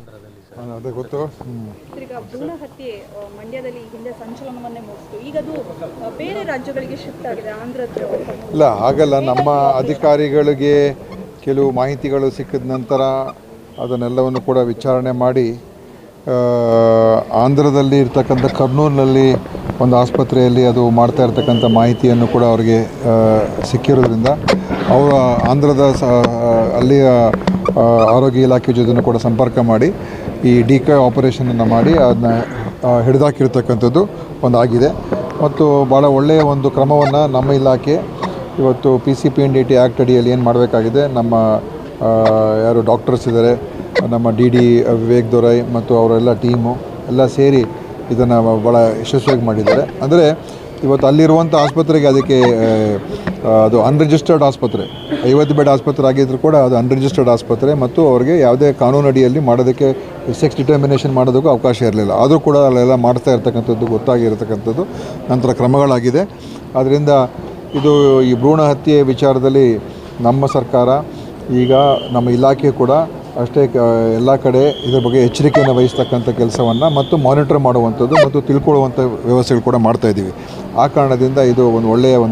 ಆಂಧ್ರದಲ್ಲಿ ಸರ್. ಆ, ಅದೇ ಗೊತ್ತು. ಹ್ಮ್. ಈಗ ಭ್ರೂಣ ಹತ್ಯೆ ಮಂಡ್ಯದಲ್ಲಿ ಹಿಂದೆ ಸಂಚಲನವನ್ನೇ ಮೂಡಿಸಿತು ಈಗ ಅದು ಬೇರೆ ರಾಜ್ಯಗಳಿಗೆ ಶಿಫ್ಟ್ ಆಗಿದೆ ಆಂಧ್ರದ ಇಲ್ಲ ಆಗಲ್ಲ ನಮ್ಮ ಅಧಿಕಾರಿಗಳಿಗೆ ಕೆಲವು ಮಾಹಿತಿಗಳು ಸಿಕ್ಕಿದ ನಂತರ ಅದನ್ನೆಲ್ಲವನ್ನು ಕೂಡ ವಿಚಾರಣೆ ಮಾಡಿ ಆ, ಆಂಧ್ರದಲ್ಲಿ ಇರ್ತಕ್ಕಂಥ ಕರ್ನೂಲಿನಲ್ಲಿ ಒಂದು ಆಸ್ಪತ್ರೆಯಲ್ಲಿ ಅದು ಮಾಡ್ತಾ ಇರ್ತಕ್ಕಂಥ ಮಾಹಿತಿಯನ್ನು ಕೂಡ ಅವರಿಗೆ ಸಿಕ್ಕಿರೋದ್ರಿಂದ ಅವರು ಆಂಧ್ರದ ಸ ಅಲ್ಲಿಯ ಆರೋಗ್ಯ ಇಲಾಖೆ ಜೊತೆ ಕೂಡ ಸಂಪರ್ಕ ಮಾಡಿ ಈ ಡಿ ಕೆ ಆಪರೇಷನನ್ನು ಮಾಡಿ ಅದನ್ನ ಹಿಡಿದಾಕಿರ್ತಕ್ಕಂಥದ್ದು ಒಂದಾಗಿದೆ. ಮತ್ತು ಭಾಳ ಒಳ್ಳೆಯ ಒಂದು ಕ್ರಮವನ್ನು ನಮ್ಮ ಇಲಾಖೆ ಇವತ್ತು P C P N D T act ಅಡಿಯಲ್ಲಿ ಏನು ಮಾಡಬೇಕಾಗಿದೆ, ನಮ್ಮ ಯಾರು ಡಾಕ್ಟರ್ಸ್ ಇದ್ದಾರೆ ನಮ್ಮ ಡಿ ಡಿ ವಿವೇಕ್ ದೊರೈ ಮತ್ತು ಅವರೆಲ್ಲ ಟೀಮು ಎಲ್ಲ ಸೇರಿ ಇದನ್ನು ಭಾಳ ಯಶಸ್ವಿಯಾಗಿ ಮಾಡಿದ್ದಾರೆ. ಅಂದರೆ ಇವತ್ತು ಅಲ್ಲಿರುವಂಥ ಆಸ್ಪತ್ರೆಗೆ ಅದಕ್ಕೆ ಅದು ಅನ್ರಿಜಿಸ್ಟರ್ಡ್ ಆಸ್ಪತ್ರೆ. ಐವತ್ತು ಬೆಡ್ ಆಸ್ಪತ್ರೆ ಆಗಿದ್ದರೂ ಕೂಡ ಅದು ಅನ್ರಿಜಿಸ್ಟರ್ಡ್ ಆಸ್ಪತ್ರೆ ಮತ್ತು ಅವರಿಗೆ ಯಾವುದೇ ಕಾನೂನು ಅಡಿಯಲ್ಲಿ ಮಾಡೋದಕ್ಕೆ ಸೆಕ್ಸ್ ಡಿಟರ್ಮಿನೇಷನ್ ಮಾಡೋದಕ್ಕೂ ಅವಕಾಶ ಇರಲಿಲ್ಲ. ಆದರೂ ಕೂಡ ಅಲ್ಲೆಲ್ಲ ಮಾಡ್ತಾ ಇರ್ತಕ್ಕಂಥದ್ದು, ಗೊತ್ತಾಗಿರತಕ್ಕಂಥದ್ದು ನಂತರ ಕ್ರಮಗಳಾಗಿದೆ. ಆದ್ದರಿಂದ ಇದು ಈ ಭ್ರೂಣ ಹತ್ಯೆ ವಿಚಾರದಲ್ಲಿ ನಮ್ಮ ಸರ್ಕಾರ, ಈಗ ನಮ್ಮ ಇಲಾಖೆ ಕೂಡ ಅಷ್ಟೇ ಎಲ್ಲ ಕಡೆ ಇದ್ರ ಬಗ್ಗೆ ಎಚ್ಚರಿಕೆಯನ್ನು ವಹಿಸ್ತಕ್ಕಂಥ ಕೆಲಸವನ್ನು ಮತ್ತು ಮಾನಿಟರ್ ಮಾಡುವಂಥದ್ದು ಮತ್ತು ತಿಳ್ಕೊಳ್ಳುವಂಥ ವ್ಯವಸ್ಥೆಗಳು ಕೂಡ ಮಾಡ್ತಾ ಇದ್ದೀವಿ. ಆ ಕಾರಣದಿಂದ ಇದು ಒಂದು ಒಳ್ಳೆಯ ಒಂದು